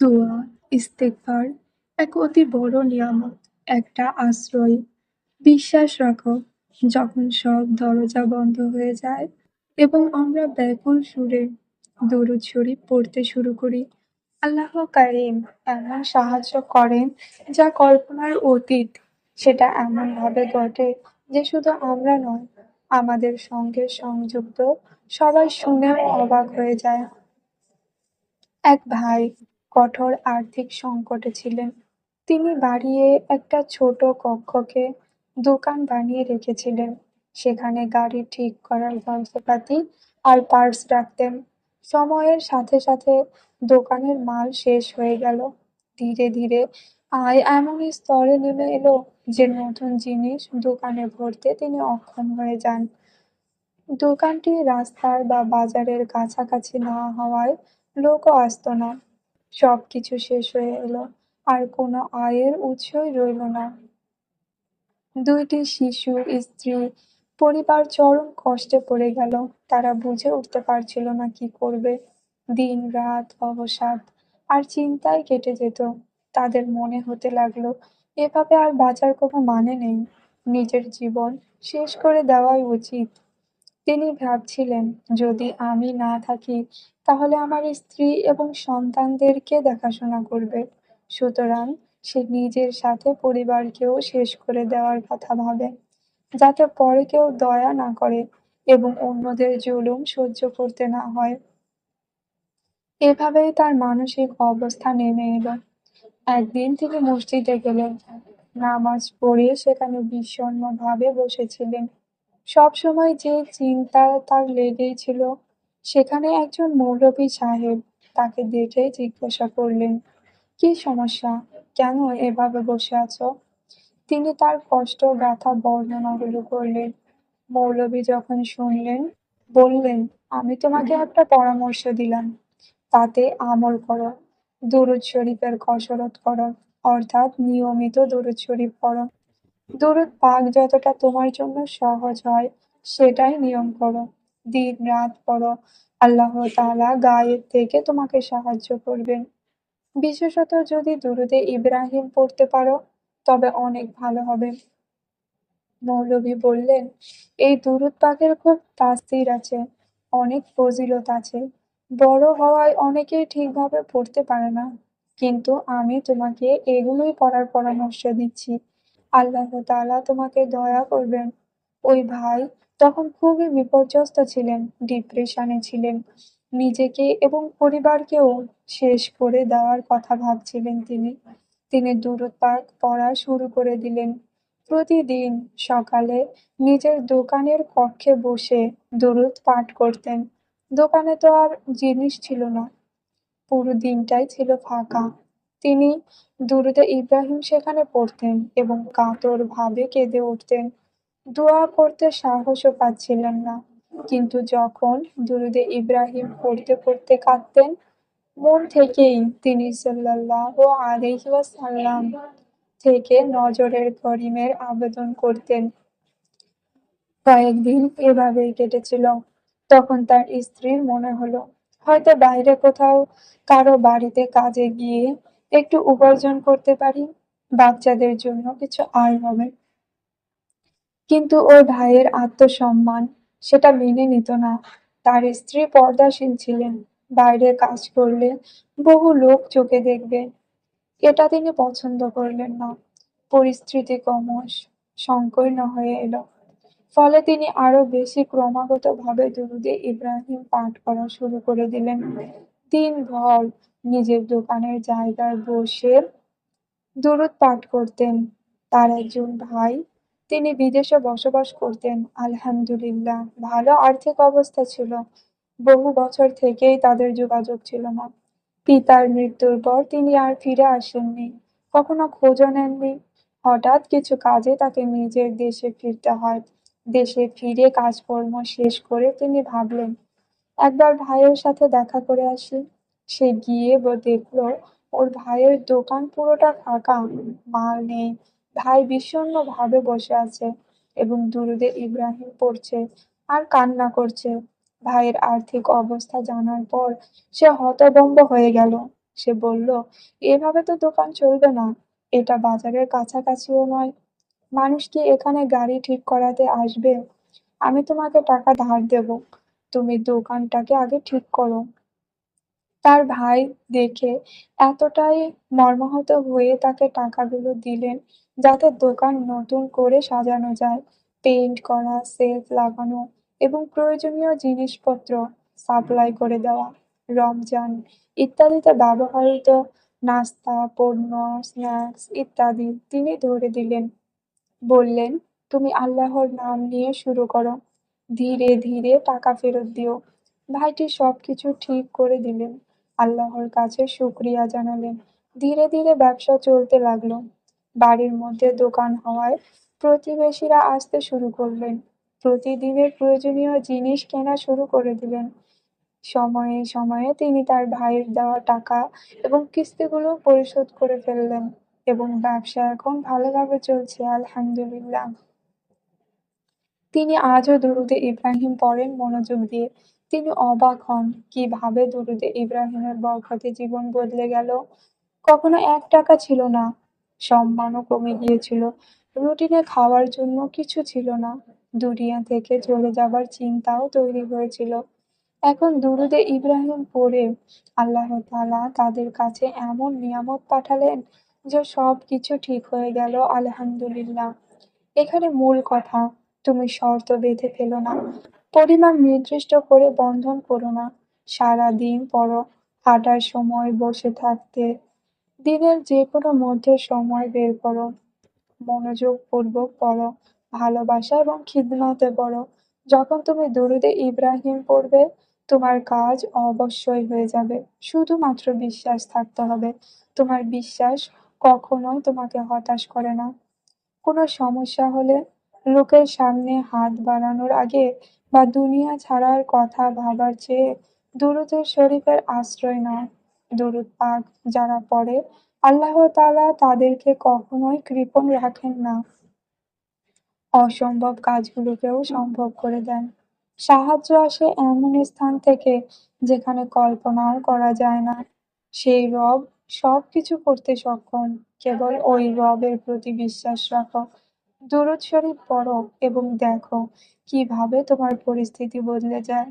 দোয়া, ইস্তেগফার এক অতি বড় নিয়ামত, একটা আশ্রয়। বিশ্বাস রাখো, যখন সব দরজা বন্ধ হয়ে যায় এবং আমরা ব্যাকুল সুরে দরুদ শরীফ পড়তে শুরু করি, আল্লাহ কারিম এমন সাহায্য করেন যা কল্পনার অতীত। সেটা এমনভাবে ঘটে যে শুধু আমরা নয়, আমাদের সঙ্গে সংযুক্ত সবাই শুনে অবাক হয়ে যায়। এক ভাই কঠোর আর্থিক সংকটে ছিলেন। তিনি বাড়িয়ে একটা ছোট কক্ষকে দোকান বানিয়ে রেখেছিলেন। সেখানে গাড়ি ঠিক করার যন্ত্রপাতি আর পার্টস রাখতেন। সময়ের সাথে সাথে দোকানের মাল শেষ হয়ে গেল। ধীরে ধীরে আয় এমন স্তরে নেমে এলো যে নতুন জিনিস দোকানে ভরতে তিনি অক্ষম হয়ে যান। দোকানটি রাস্তার বা বাজারের কাছাকাছি না হওয়ায় লোকও আসতো না। সবকিছু শেষ হয়ে এলো আর কোনো আয়ের উৎসই রইল না। দুইটি শিশু, স্ত্রী, পরিবার চরম কষ্টে পড়ে গেল। তারা বুঝে উঠতে পারছিল না কি করবে। দিন-রাত অবসাদ আর চিন্তায় কেটে যেত। তাদের মনে হতে লাগল এভাবে আর বাঁচার কোনো মানে নেই। নিজের জীবন শেষ করে দেওয়াই উচিত। তিনি ভাবছিলেন, যদি আমি না থাকি তাহলে আমার স্ত্রী এবং সন্তানদেরকে দেখাশোনা করবে? সুতরাং সে নিজের সাথে পরিবারকেও শেষ করে দেওয়ার কথা ভাবে, যাতে পরে কেউ দয়া না করে এবং অন্যদের জুলুম সহ্য করতে না হয়। এভাবেই তার মানসিক অবস্থা নেমে এলো। একদিন তিনি মসজিদে গেলেন। নামাজ পড়ে সেখানে বিষণ্ণভাবে বসেছিলেন। সবসময় যে চিন্তা তার লেগেই ছিল, সেখানে একজন মৌলভী সাহেব তাকে দেখেই জিজ্ঞাসা করলেন, কি সমস্যা? কেন এভাবে বসে আছো? তিনি তার কষ্ট ব্যথা বর্ণনাগুলো করলেন। মৌলভী যখন শুনলেন, বললেন, আমি তোমাকে একটা পরামর্শ দিলাম, তাতে আমল করো। দুরুদ শরীফের কসরত করো, অর্থাৎ নিয়মিত দুরুদ শরীফ পড়ো। দুরুদ পাক যতটা তোমার জন্য সহজ হয়, সেটাই নিয়ম করো। দিন রাত পড়ো, আল্লাহ তাআলা গায়ের থেকে তোমাকে সাহায্য করবেন। বিশেষত যদি দুরুদে ইব্রাহিম পড়তে পারো, তবে অনেক ভালো হবে। মৌলভী বললেন, এই দুরুদ পাকের খুব তাসির আছে, অনেক ফজিলত আছে। বড় হওয়ায় অনেকেই ঠিকভাবে পড়তে পারে না, কিন্তু আমি তোমাকে এগুলোই পড়ার পরামর্শ দিচ্ছি। আল্লাহ তাআলা তোমাকে দয়া করবেন। ওই ভাই তখন খুবই বিপর্যস্ত ছিলেন, ডিপ্রেশনে ছিলেন। নিজেকে এবং পরিবারকেও শেষ করে দেওয়ার কথা ভাবছিলেন তিনি। তিনি পাক পড়া শুরু করে দিলেন। প্রতিদিন সকালে নিজের দোকানের কক্ষে বসে দুরুদ পাঠ করতেন। দোকানে তো আর জিনিস ছিল না। পুরো দিনটাই ছিল ফাঁকা। তিনি দুরুদে ইব্রাহিম সেখানে পড়তেন এবং কাতরভাবে কেঁদে উঠতেন। দোয়া করতে সাহসও পাচ্ছিলেন না। কিন্তু যখন দুরুদে ইব্রাহিম পড়তে পড়তে কাঁদতেন, মন থেকেই তিনি সাল্লাল্লাহু আলাইহি ওয়াসাল্লাম থেকে নজরের করিমের আবেদন করতেন। কয়েকদিন এভাবেই কেটেছিল। তখন তার স্ত্রীর মনে হলো, হয়তো বাইরে কোথাও কারও বাড়িতে কাজে গিয়ে একটু উপার্জন করতে পারি, বাচ্চাদের জন্য কিছু আয় হবে। কিন্তু ওর ভাইয়ের আত্মসম্মান সেটা মেনে নিত না। তার স্ত্রী পর্দাশীল ছিলেন। বাইরে কাজ করলে বহু লোক চোখে দেখবে। এটা তিনি পছন্দ করলেন না। পরিস্থিতি ক্রমশ সংকীর্ণ হয়ে এলো। ফলে তিনি আরও বেশি ক্রমাগতভাবে দুরুদে ইব্রাহিম পাঠ করা শুরু করে দিলেন। দিনভর নিজের দোকানের জায়গায় বসে দুরুদ পাঠ করতেন। তার একজন ভাই তিনি বিদেশে বসবাস করতেন। আলহামদুলিল্লাহ ভালো আর্থিক অবস্থা ছিল। বহু বছর থেকেই তাদের যোগাযোগ ছিল না। পিতার মৃত্যুর পর তিনি আর ফিরে আসেননি, কখনো খোঁজও নেননি। হঠাৎ কিছু কাজে তাকে নিজের দেশে ফিরতে হয়। দেশে ফিরে কাজকর্ম শেষ করে তিনি ভাবলেন, একবার ভাইয়ের সাথে দেখা করে আসি। সে গিয়ে দেখল ওর ভাইয়ের দোকান পুরোটা ফাঁকা, মাল নেই। ভাই বিষণ্ণভাবে বসে আছে এবং দুরুদে ইব্রাহিম পড়ছে আর কান্না করছে। ভাইয়ের আর্থিক অবস্থা জানার পর সে হতভম্ব হয়ে গেল। সে বলল, "এভাবে তো দোকান চলবে না। এটা বাজারের কাছাকাছিও নয়। মানুষ কি এখানে গাড়ি ঠিক করাতে আসবে? আমি তোমাকে টাকা ধার দেব। তুমি দোকানটাকে আগে ঠিক করো।" তার ভাই দেখে এতটাই মর্মাহত হয়ে তাকে টাকাগুলো দিলেন যাতে দোকান নতুন করে সাজানো যায়। পেইন্ট করা, সেলফ লাগানো এবং প্রয়োজনীয় জিনিসপত্র সাপ্লাই করে দেওয়া। রমজান ইত্যাদিতে ব্যবহৃত নাস্তা, পণ্য, স্ন্যাক্স ইত্যাদি তিনি ধরে দিলেন। বললেন, "তুমি আল্লাহর নাম নিয়ে শুরু করো। ধীরে ধীরে টাকা ফেরত দিও।" ভাইটি সবকিছু ঠিক করে দিলেন। আল্লাহর কাছে শুক্রিয়া জানালেন। ধীরে ধীরে ব্যবসা চলতে লাগল। বাড়ির মধ্যে দোকান হওয়ায় প্রতিবেশীরা আসতে শুরু করলেন। প্রতিদিনের প্রয়োজনীয় জিনিস কেনা শুরু করে দিলেন। সময়ে সময়ে তিনি তার ভাইয়ের দেওয়া টাকা এবং কিস্তিগুলো পরিশোধ করে ফেললেন এবং ব্যবসা এখন ভালোভাবে চলছে, আলহামদুলিল্লাহ। তিনি আজও দুরূদে ইব্রাহিম পড়েন মনোযোগ দিয়ে। তিনি অবাক হন কীভাবে দুরূদে ইব্রাহিমের বরকতে জীবন বদলে গেল। কখনো এক টাকা ছিল না, সম্মানও কমে গিয়েছিল, রুটিনে খাওয়ার জন্য কিছু ছিল না, দুনিয়া থেকে চলে যাবার চিন্তাও তৈরি হয়েছিল। এখন দুরুদে ইব্রাহিম পড়ে আল্লাহ তাআলা তাদের কাছে এমন নিয়ামত পাঠালেন যে সবকিছু ঠিক হয়ে গেল আলহামদুলিল্লাহ। এখানে মূল কথা, তুমি শর্ত বেঁধে ফেলো না। পরিমাণ নির্দিষ্ট করে বন্ধন করো না। সারাদিন পর হাঁটার সময়, বসে থাকতে। দিনের যে কোনো মধ্যে সময় বের করো। মনোযোগপূর্বক পড়ো, ভালোবাসা এবং খিদমতে পড়ো। যখন তুমি দুরূদে ইব্রাহিম পড়বে, তোমার কাজ অবশ্যই হয়ে যাবে। শুধুমাত্র বিশ্বাস থাকতে হবে। তোমার বিশ্বাস কখনোই তোমাকে হতাশ করে না। কোনো সমস্যা হলে লোকের সামনে হাত বাড়ানোর আগে বা দুনিয়া ছাড়ার কথা ভাবার চেয়ে দুরূদ শরীফের আশ্রয় নাও। দুরূদ পাক যারা পড়ে, আল্লাহ তাআলা তাদেরকে কখনোই কৃপণ রাখেন না। অসম্ভব কাজগুলোকেও সম্ভব করে দেন। সাহায্য আসে এমন স্থান থেকে যেখানে কল্পনাও করা যায় না। সেই রব সবকিছু করতে সক্ষম। কেবল ওই রবের প্রতি বিশ্বাস রাখো। দুরূদ পড়ো এবং দেখো কীভাবে তোমার পরিস্থিতি বদলে যায়।